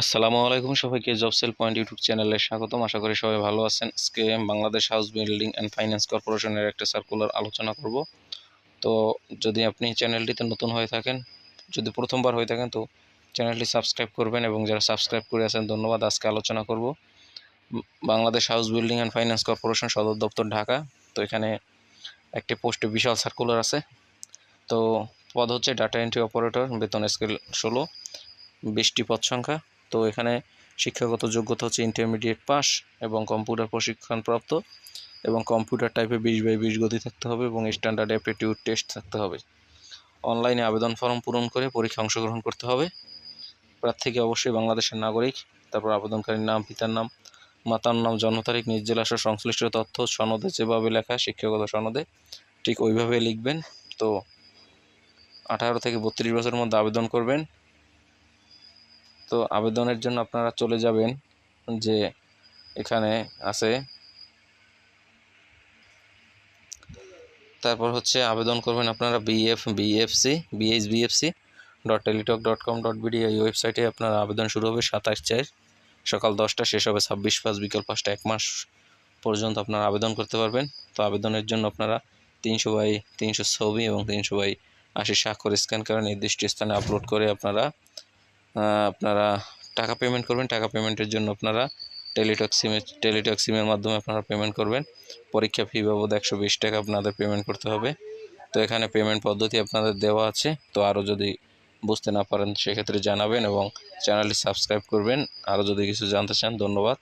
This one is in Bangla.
আসসালামু আলাইকুম সবাইকে জব সেল পয়েন্ট ইউটিউব চ্যানেলে স্বাগতম। আশা করি সবাই ভালো আছেন। আজকে Bangladesh house building and finance কর্পোরেশনের একটা সার্কুলার আলোচনা করব। তো যদি আপনি চ্যানেলটিতে নতুন হয়ে থাকেন, যদি প্রথমবার হয়ে থাকেন, তো চ্যানেলটি সাবস্ক্রাইব করবেন এবং যারা সাবস্ক্রাইব করে আছেন, ধন্যবাদ। আজকে আলোচনা করব Bangladesh house building and finance corporation সদর দপ্তর ঢাকা। তো এখানে একটি পোস্টে বিশাল সার্কুলার আছে। তো পদ হচ্ছে ডাটা এন্ট্রি অপারেটর বেতন স্কেল ষোলো বিশটি পদ সংখ্যা তো এখানে শিক্ষাগত যোগ্যতা হচ্ছে ইন্টারমিডিয়েট পাস এবং কম্পিউটার প্রশিক্ষণপ্রাপ্ত এবং কম্পিউটার টাইপে বিশ বাই বিশ গতি থাকতে হবে এবং স্ট্যান্ডার্ড অ্যাপটিটিউড টেস্ট থাকতে হবে। অনলাইনে আবেদন ফর্ম পূরণ করে পরীক্ষা অংশগ্রহণ করতে হবে। প্রার্থীকে অবশ্যই বাংলাদেশের নাগরিক, তারপর আবেদনকারীর নাম, পিতার নাম, মাতার নাম, জন্ম তারিখ নিজ জেলা সংশ্লিষ্ট তথ্য সনদে যেভাবে লেখা শিক্ষাগত সনদে ঠিক ওইভাবে লিখবেন। তো আঠারো থেকে বত্রিশ বছরের মধ্যে আবেদন করবেন। তো আবেদনের জন্য আপনারা চলে যাবেন যে এখানে আছে। তারপর হচ্ছে আবেদন করবেন আপনারা BF BFC BH BFC dot Teletalk dot com dot BD এই ওয়েবসাইটে আপনার আবেদন শুরু হবে সাতাশ চার। সকাল দশটা শেষ হবে ছাব্বিশ পাঁচ, বিকাল পাঁচটা এক মাস পর্যন্ত আপনারা আবেদন করতে পারবেন। তো আবেদনের জন্য আপনারা তিনশো বাই তিনশো ছবি এবং তিনশো বাই আশি স্বাক্ষর স্ক্যান করে নির্দিষ্ট স্থানে আপলোড করে আপনারা আপনারা টাকা পেমেন্ট করবেন, টাকা পেমেন্টের জন্য আপনারা টেলিটক সিমে টেলিটক সিমের মাধ্যমে আপনারা পেমেন্ট করবেন। পরীক্ষা ফি বাবদ একশো বিশ টাকা আপনাদের পেমেন্ট করতে হবে। তো এখানে পেমেন্ট পদ্ধতি আপনাদের দেওয়া আছে। তো আরও যদি বুঝতে না পারেন, সেক্ষেত্রে জানাবেন এবং চ্যানেলটি সাবস্ক্রাইব করবেন। আরও যদি কিছু জানতে চান, ধন্যবাদ।